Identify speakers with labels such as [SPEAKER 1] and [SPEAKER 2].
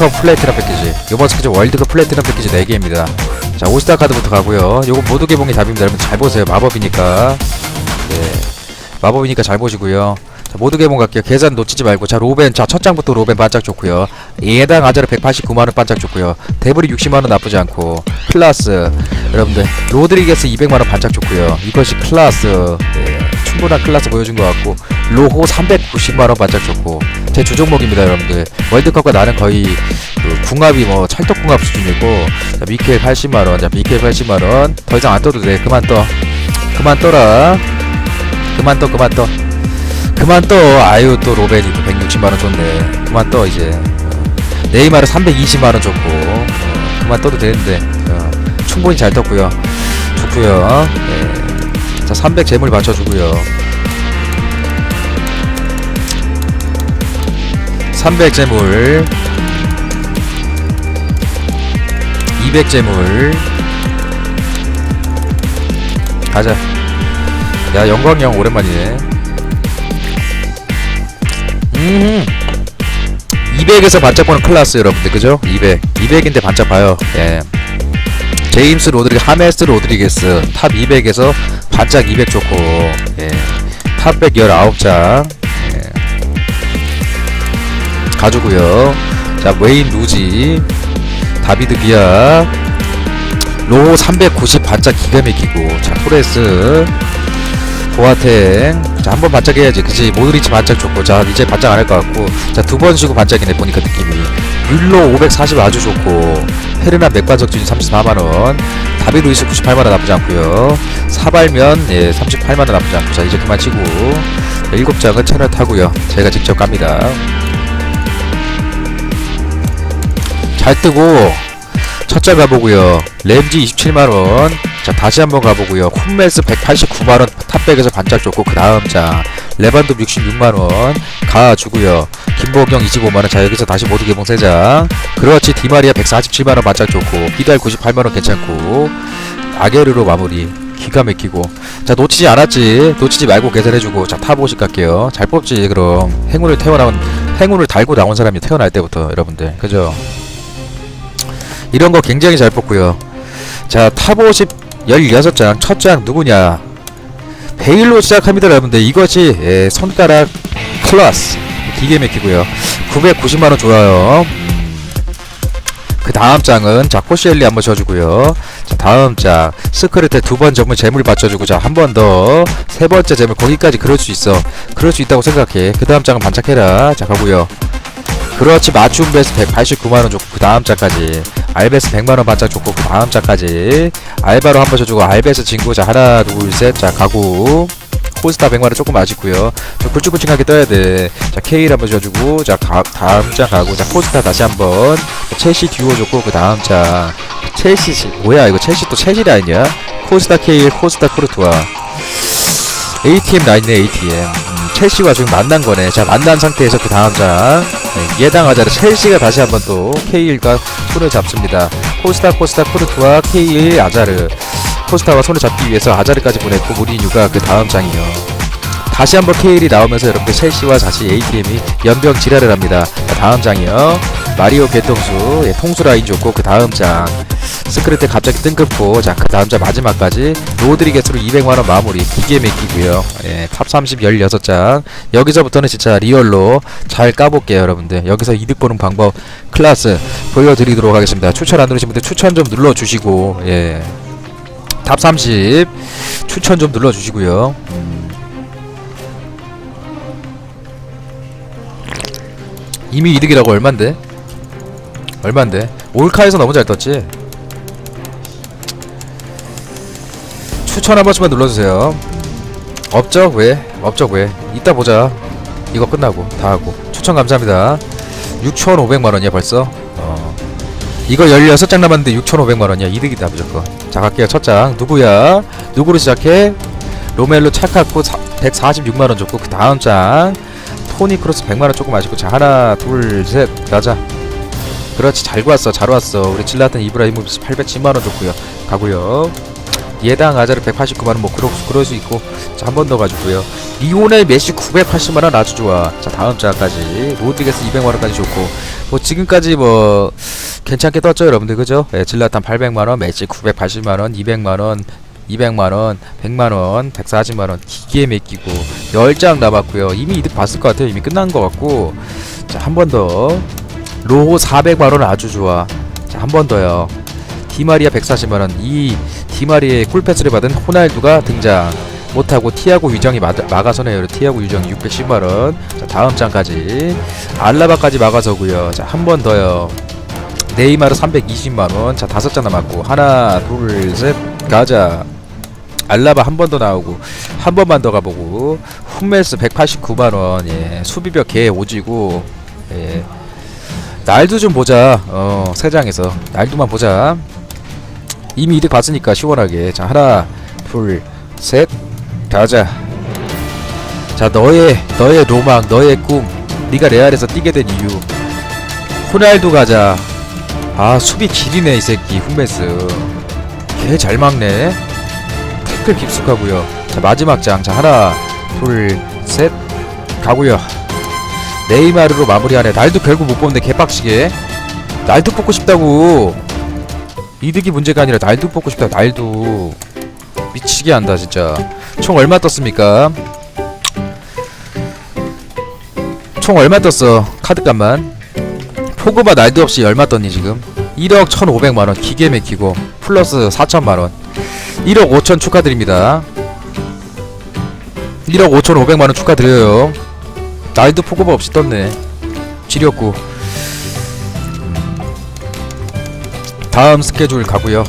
[SPEAKER 1] 월드컵 플래티넘 패키지. 이번 스케줄 월드컵 플래티넘 패키지 4개입니다. 자 오스타 카드부터 가고요. 요거 모두 개봉이 답입니다. 여러분 잘 보세요. 마법이니까. 예 마법이니까 잘 보시고요. 자 모두 개봉 갈게요. 계산 놓치지 말고. 자 로벤. 자 첫 장부터 로벤 반짝 좋고요. 예당 아자르 189만원 반짝 좋고요. 데브리 60만원 나쁘지 않고. 클라스. 여러분들 로드리게스 200만원 반짝 좋고요. 이것이 클라스. 예, 충분한 클라스 보여준 것 같고. 로호 390만원 반짝 좋고 제 주종목입니다 여러분들. 월드컵과 나는 거의 그 궁합이 뭐 찰떡궁합 수준이고 자, 미켈 80만원 자 미켈 80만원. 더 이상 안 떠도 돼. 그만 떠. 그만 떠라. 그만 떠 그만 떠. 그만 떠. 아유 또 로벤이 또 160만원 줬네. 그만 떠 이제. 어, 네이마르 320만원 줬고. 어, 그만 떠도 되는데. 어, 충분히 잘 떴고요. 좋고요. 네. 자300 재물 받쳐주고요 300 재물. 200 재물. 가자. 야 영광형 오랜만이네. 음. 200에서 반짝 보는 클라스 여러분들 그죠? 200 200인데 반짝 봐요. 예. 제임스 로드리게 하메스 로드리게스. 탑 200에서 반짝 200 좋고. 예. 탑100 19장. 예. 가주고요. 자 웨인 루지 다비드 비아 로호 390 반짝 기가 막히고 자 토레스 보아탱 자 한 번 반짝해야지. 그치 모드리치 반짝 좋고 자 이제 반짝 안 할 것 같고. 자 두 번 쉬고 반짝이네 보니까 느낌이. 뮬로 540 아주 좋고 헤르나 맥반석 준이 34만원 다비 루이스 98만원 나쁘지 않고요. 사발면 예 38만원 나쁘지 않고. 자 이제 그만 치고. 자, 일곱 장은 채널 타고요. 제가 직접 갑니다 잘 뜨고 첫째 가보고요. 램지 27만원. 자 다시 한번 가보고요. 쿰메스 189만원. 탑백에서 반짝 좋고 그 다음 장 레반도 66만원. 가주고요. 김보경 25만원. 자 여기서 다시 모두 개봉 3장 그렇지 디마리아 147만원 반짝 좋고 비달 98만원 괜찮고 아게르로 마무리. 기가 막히고. 자 놓치지 않았지. 놓치지 말고 계산해주고. 자 탑50 갈게요. 잘 뽑지 그럼. 행운을 태어나온 행운을 달고 나온 사람이 태어날 때부터 여러분들. 그죠 이런 거 굉장히 잘 뽑고요. 자, 탑50 16장, 첫 장 누구냐? 베일로 시작합니다, 여러분들. 이것이 예, 손가락 클라스. 기계 맥히고요. 990만원 좋아요. 그 다음 장은 자 코시엘리 한번 쳐주고요. 자 다음 장 스크르테 두번 전문 재물 받쳐주고 자 한 번 더 세 번째 재물 거기까지 그럴 수 있어. 그럴 수 있다고 생각해. 그 다음 장은 반짝해라. 자 가고요. 그렇지 맞춤 베스 189만원 좋고 그 다음 장까지 알베스 100만원 반짝 좋고 그 다음 장까지. 알바로 한번 쳐주고 알베스 친구 자 하나 둘셋자 가고 코스타 100만원 조금 아쉽고요. 저 굵직굵직하게 떠야 돼자 케일 한번 쳐주고 자 가, 다음 장 가고 자 코스타 다시 한번. 첼시 듀오 좋고 그 다음 장 첼시 시- 뭐야 이거 첼시 또 첼시 라인이야? 코스타 케일 코스타 코르투아 ATM 라인네 ATM 음, 첼시와 지금 만난 거네. 자 만난 상태에서 그 다음 장. 네, 예당하자를 첼시가 다시 한번 또 K1과 손을 잡습니다. 코스타 코스타 코르투와 K1 아자르. 코스타와 손을 잡기 위해서 아자르까지 보냈고 무리뉴가 그 다음 장이요. 다시 한번 K1이 나오면서 여러분들 첼시와 다시 ATM이 연병 지랄을 합니다. 자, 다음 장이요 마리오 개통수 예, 통수 라인 좋고 그 다음 장. 스크래트 갑자기 뜬금포. 자그 다음 장 마지막까지 로드리게스로 200만원 마무리. 기계 맥히고요. 예, 탑30 16장. 여기서부터는 진짜 리얼로 잘 까볼게요 여러분들. 여기서 이득 보는 방법 클래스 보여드리도록 하겠습니다. 추천 안 누르신 분들 추천 좀 눌러주시고 예. 탑30 추천 좀 눌러주시고요. 음. 이미 이득이라고 얼만데? 얼만데? 올카에서 너무 잘 떴지? 추천 한 번씩만 눌러주세요. 업적 왜? 업적 왜? 이따 보자. 이거 끝나고 다 하고 추천 감사합니다. 6,500만원이야 벌써. 어. 이거 16장 남았는데 6,500만원이야 이득이다 무조건. 자 갈게요 첫장 누구야? 누구로 시작해? 로멜로 차카코 146만원 줬고 그 다음 장 토니 크로스 100만원 조금 아쉽고 자 하나 둘 셋 가자. 그렇지. 잘 왔어. 잘 왔어. 우리 질라탄 이브라이모비스 810만원 줬고요. 가고요. 예당 아자르 189만원 뭐 그럴, 수- 그럴 수 있고. 자 한 번 더 가지고요. 리오넬 메시 980만원 아주 좋아. 자 다음 자까지. 로드리게스 200만원까지 좋고. 뭐 지금까지 뭐 괜찮게 떴죠 여러분들. 그죠? 예, 질라탄 800만원 메시 980만원 200만원 200만원 100만원 140만원. 기계에 맡기고. 10장 남았고요. 이미 이득 봤을 것 같아요. 이미 끝난 것 같고. 자 한 번더 로호 400만원 아주 좋아. 자 한 번 더요. 디마리아 140만원. 이 디마리의 꿀패스를 받은 호날두가 등장. 못하고 티아고 유정이 마, 막아서네요. 티아고 유정이 610만원. 자 다음 장까지. 알라바까지 막아서고요. 자 한 번 더요. 네이마르 320만원. 자 다섯 장 남았고. 하나 둘 셋 가자. 알라바 한 번 더 나오고 한 번만 더 가보고. 훔멜스 189만원. 예 수비벽 개 오지고 예 날도 좀 보자. 어 세 장에서. 날도만 보자. 이미 이득 봤으니까 시원하게. 자 하나 둘 셋. 가자. 자 너의 너의 로망 너의 꿈. 네가 레알에서 뛰게 된 이유. 호날두 가자. 아 수비 길이네 이 새끼. 훔메스. 개 잘 막네. 태클 깊숙하고요. 자 마지막 장자 하나 둘 셋. 가고요 네이마르로 마무리하네. 날도 결국 못 뽑는데 개빡치게. 날도 뽑고 싶다고. 이득이 문제가 아니라 날도 뽑고 싶다 날도. 미치게 한다 진짜. 총 얼마 떴습니까? 총 얼마 떴어 카드값만? 포그바 날도 없이 얼마 떴니 지금? 1억 1500만원 기계 맥히고 플러스 4천만원. 1억 5천 축하드립니다. 1억 5천 5백만원 축하드려요 날도 포그바 없이 떴네. 지렸고. 다음 스케줄 가고요